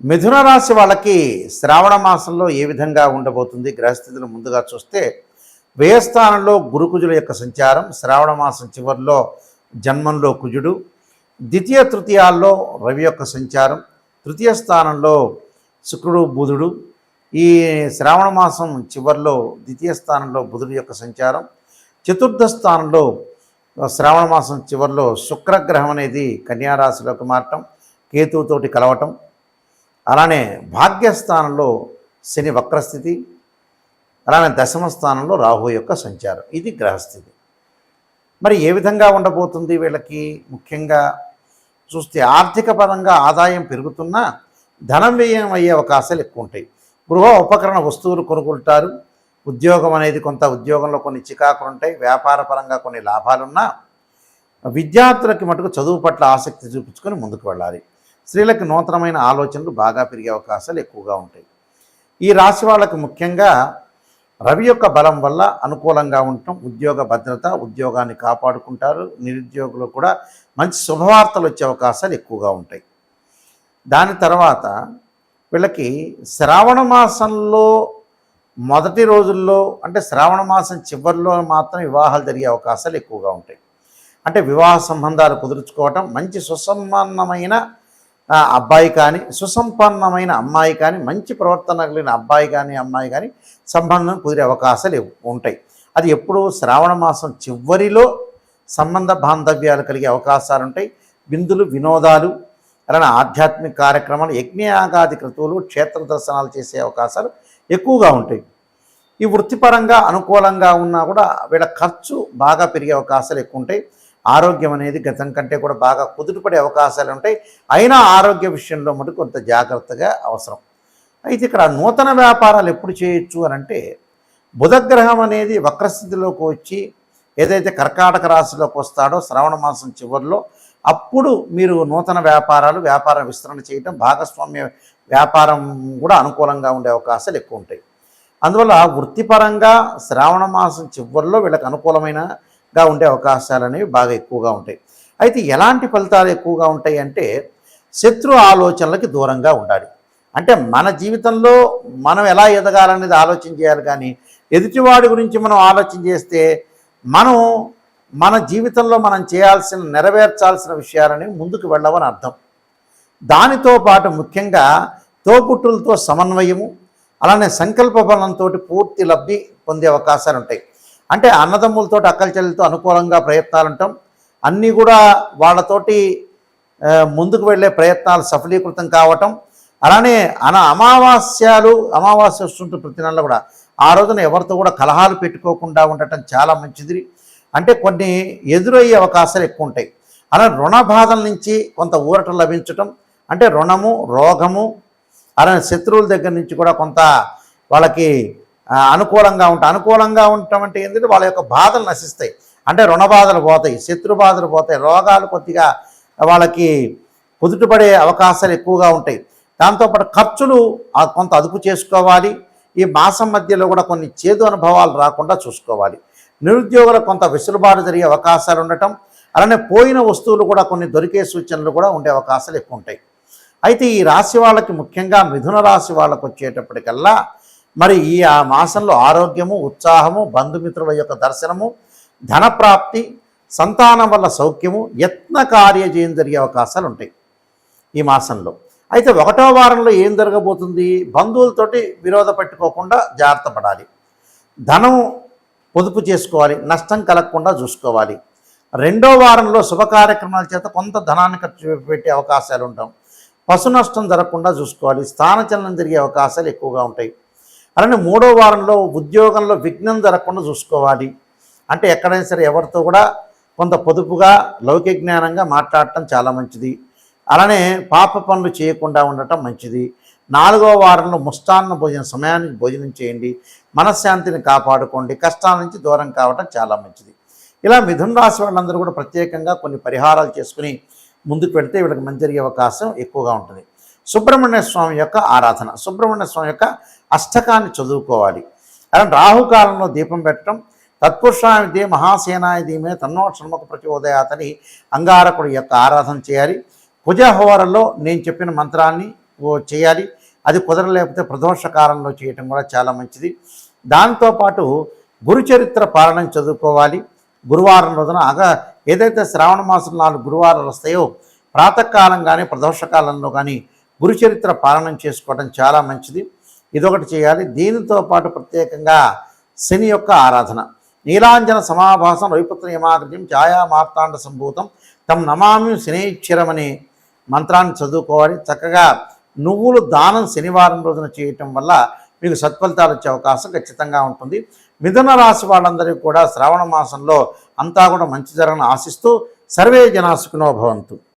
మిథున రాశి వాళ్ళకి శ్రావణ మాసంలో ఏ విధంగా ఉండబోతుంది గ్రహస్థితిని ముందుగా చూస్తే వ్యయస్థానంలో గురుకుజుల యొక్క సంచారం శ్రావణ మాసం చివరిలో జన్మంలో కుజుడు ద్వితీయ తృతీయాల్లో రవి యొక్క సంచారం తృతీయ స్థానంలో శుక్రుడు బుధుడు ఈ శ్రావణ మాసం చివరిలో ద్వితీయ స్థానంలో బుధుడు యొక్క సంచారం చతుర్థ స్థానంలో శ్రావణ మాసం చివరిలో శుక్రగ్రహం అనేది కన్యారాశిలోకి మారటం కేతువుతోటి కలవటం అలానే భాగ్యస్థానంలో శని వక్రస్థితి అలానే దశమ స్థానంలో రాహు యొక్క సంచారం. ఇది గ్రహస్థితి. మరి ఏ విధంగా ఉండబోతుంది వీళ్ళకి? ముఖ్యంగా చూస్తే ఆర్థిక పరంగా ఆదాయం పెరుగుతున్నా ధనం వ్యయం అయ్యే అవకాశాలు ఎక్కువ ఉంటాయి గృహ ఉపకరణ వస్తువులు కొనుగొంటారు. ఉద్యోగం అనేది కొంత ఉద్యోగంలో కొన్ని చికాకులు ఉంటాయి. వ్యాపార పరంగా కొన్ని లాభాలున్నా విద్యార్థులకి మటుకు చదువు పట్ల ఆసక్తి చూపించుకొని ముందుకు వెళ్ళాలి. స్త్రీలకు నూతనమైన ఆలోచనలు బాగా పెరిగే అవకాశాలు ఎక్కువగా ఉంటాయి. ఈ రాశి వాళ్ళకు ముఖ్యంగా రవి యొక్క బలం వల్ల అనుకూలంగా ఉండటం ఉద్యోగ భద్రత ఉద్యోగాన్ని కాపాడుకుంటారు. నిరుద్యోగులు కూడా మంచి శుభవార్తలు వచ్చే అవకాశాలు ఎక్కువగా ఉంటాయి. దాని తర్వాత వీళ్ళకి శ్రావణ మాసంలో మొదటి రోజుల్లో అంటే శ్రావణ మాసం చివరిలో మాత్రం వివాహాలు జరిగే అవకాశాలు ఎక్కువగా ఉంటాయి. అంటే వివాహ సంబంధాలు కుదుర్చుకోవటం మంచి సుసంపన్నమైన అబ్బాయి కానీ సుసంపన్నమైన అమ్మాయి కానీ మంచి ప్రవర్తన కలిగిన అబ్బాయి కానీ అమ్మాయి కానీ సంబంధం కుదిరే అవకాశాలు ఉంటాయి. అది ఎప్పుడు శ్రావణ మాసం చివరిలో సంబంధ బాంధవ్యాలు కలిగే అవకాశాలు ఉంటాయి. విందులు వినోదాలు అలానే ఆధ్యాత్మిక కార్యక్రమాలు యజ్ఞయాగాది క్రతువులు క్షేత్ర దర్శనాలు చేసే అవకాశాలు ఎక్కువగా ఉంటాయి. ఈ వృత్తిపరంగా అనుకూలంగా ఉన్నా కూడా వీళ్ళ ఖర్చు బాగా పెరిగే అవకాశాలు ఎక్కువ ఉంటాయి. ఆరోగ్యం అనేది గతం కంటే కూడా బాగా కుదుటపడే అవకాశాలు ఉంటాయి. అయినా ఆరోగ్య విషయంలో మటుకు కొంత జాగ్రత్తగా అవసరం. అయితే ఇక్కడ నూతన వ్యాపారాలు ఎప్పుడు చేయొచ్చు అని అంటే బుధగ్రహం అనేది వక్రస్థితిలోకి వచ్చి ఏదైతే కర్కాటక రాశిలోకి వస్తాడో శ్రావణ మాసం చివరిలో అప్పుడు మీరు నూతన వ్యాపారాలు వ్యాపార విస్తరణ చేయటం భాగస్వామ్య వ్యాపారం కూడా అనుకూలంగా ఉండే అవకాశాలు ఎక్కువ ఉంటాయి. అందువల్ల వృత్తిపరంగా శ్రావణ మాసం చివరిలో వీళ్ళకి గా ఉండే అవకాశాలు అనేవి బాగా ఎక్కువగా ఉంటాయి. అయితే ఎలాంటి ఫలితాలు ఎక్కువగా ఉంటాయి అంటే శత్రు ఆలోచనలకి దూరంగా ఉండాలి. అంటే మన జీవితంలో మనం ఎలా ఎదగాలనేది ఆలోచన చేయాలి కానీ ఎదుటివాడి గురించి మనం ఆలోచన చేస్తే మనం మన జీవితంలో మనం చేయాల్సిన నెరవేర్చాల్సిన విషయాలని ముందుకు వెళ్ళవని అర్థం. దానితో పాటు ముఖ్యంగా తోపుట్టులతో సమన్వయము అలానే సంకల్ప బలంతో పూర్తి లబ్ధి పొందే అవకాశాలు ఉంటాయి అంటే అన్నదమ్ములతో అక్కల చెల్లెలతో అనుకూలంగా ప్రయత్నాలు ఉంటాం అన్నీ కూడా వాళ్ళతోటి ముందుకు వెళ్ళే ప్రయత్నాలు సఫలీకృతం కావటం. అలానే అన అమావాస్యాలు అమావాస్య వస్తుంటే ప్రతి నెల కూడా. ఆ రోజున ఎవరితో కూడా కలహాలు పెట్టుకోకుండా ఉండటం చాలా మంచిది. అంటే కొన్ని ఎదురయ్యే అవకాశాలు ఎక్కువ ఉంటాయి అలా రుణ బాధల నుంచి కొంత ఊరట లభించటం అంటే రుణము రోగము అలానే శత్రువుల దగ్గర నుంచి కూడా కొంత వాళ్ళకి అనుకూలంగా ఉంటాయి అనుకూలంగా ఉండటం అంటే ఏంటంటే వాళ్ళ యొక్క బాధలు నశిస్తాయి. అంటే రుణ బాధలు పోతాయి శత్రు బాధలు పోతాయి రోగాలు కొద్దిగా వాళ్ళకి కుదుటపడే అవకాశాలు ఎక్కువగా ఉంటాయి. దాంతోపాటు ఖర్చులు కొంత అదుపు చేసుకోవాలి. ఈ మాసం మధ్యలో కూడా కొన్ని చేదు అనుభవాలు రాకుండా చూసుకోవాలి. నిరుద్యోగులకు కొంత వెసులుబాటు జరిగే అవకాశాలు ఉండటం అలానే పోయిన వస్తువులు కూడా కొన్ని దొరికే సూచనలు కూడా ఉండే అవకాశాలు ఎక్కువ ఉంటాయి. అయితే ఈ రాశి వాళ్ళకి ముఖ్యంగా మిథున రాశి వాళ్ళకు వచ్చేటప్పటికల్లా మరి ఈ ఆ మాసంలో ఆరోగ్యము ఉత్సాహము బంధుమిత్రుల యొక్క దర్శనము ధనప్రాప్తి సంతానం వల్ల సౌఖ్యము యత్న కార్యజయం జరిగే అవకాశాలు ఉంటాయి ఈ మాసంలో. అయితే ఒకటో వారంలో ఏం జరగబోతుంది? బంధువులతోటి విరోధ పెట్టుకోకుండా జాగ్రత్త పడాలి. ధనం పొదుపు చేసుకోవాలి నష్టం కలగకుండా చూసుకోవాలి. రెండో వారంలో శుభ కార్యక్రమాల చేత కొంత ధనాన్ని ఖర్చు పెట్టే అవకాశాలు ఉంటాం. పశు నష్టం జరగకుండా చూసుకోవాలి స్థానచలనం జరిగే అవకాశాలు ఎక్కువగా ఉంటాయి. అలానే మూడో వారంలో ఉద్యోగంలో విఘ్నం జరగకుండా చూసుకోవాలి. అంటే ఎక్కడైనా సరే ఎవరితో కూడా కొంత పొదుపుగా లౌకిక జ్ఞానంగా మాట్లాడటం చాలా మంచిది. అలానే పాప పనులు చేయకుండా ఉండటం మంచిది. నాలుగో వారంలో ముష్టాన్న భోజన సమయానికి భోజనం చేయండి. మనశ్శాంతిని కాపాడుకోండి. కష్టాల నుంచి దూరం కావటం చాలా మంచిది. ఇలా మిథున రాశి వాళ్ళందరూ కూడా ప్రత్యేకంగా కొన్ని పరిహారాలు చేసుకుని ముందుకు వెళితే వీళ్ళకి మంచి జరిగే అవకాశం ఎక్కువగా ఉంటుంది. సుబ్రహ్మణ్య స్వామి యొక్క ఆరాధన. సుబ్రహ్మణ్య స్వామి యొక్క అష్టకాన్ని చదువుకోవాలి. అలా రాహుకాలంలో దీపం పెట్టడం తత్పురుషాయ దే మహాసేనాయ ధీమే తన్నో షణ్ముఖ ప్రచోదయాతని అంగారకుడి యొక్క ఆరాధన చేయాలి. కుజహోరలో నేను చెప్పిన మంత్రాన్ని ఓ చేయాలి. అది కుదరలేకపోతే ప్రదోషకాలంలో చేయటం కూడా చాలా మంచిది. దాంతోపాటు గురుచరిత్ర పాలన చదువుకోవాలి. గురువారం రోజున అగా ఏదైతే శ్రావణ మాసం నాలుగు గురువారాలు వస్తాయో ప్రాతకాలం కానీ ప్రదోషకాలంలో కానీ గురుచరిత్ర పాలనం చేసుకోవడం చాలా మంచిది. ఇదొకటి చేయాలి. దీనితో పాటు ప్రత్యేకంగా శని యొక్క ఆరాధన. నీలాంజన సమాభాసం రవిపుత్ర నియమాకృత్యం ఛాయా మార్తాండ సంభూతం తమ్ నమామి శనేశ్వరం మంత్రాన్ని చదువుకోవాలి. చక్కగా నువ్వులు దానం శనివారం రోజున చేయటం వల్ల మీకు సత్ఫలితాలు వచ్చే అవకాశం ఖచ్చితంగా ఉంటుంది. మిథున రాశి వాళ్ళందరికీ కూడా శ్రావణ మాసంలో అంతా కూడా మంచి జరగని ఆశిస్తూ సర్వే జనాసుకునో భవంతు.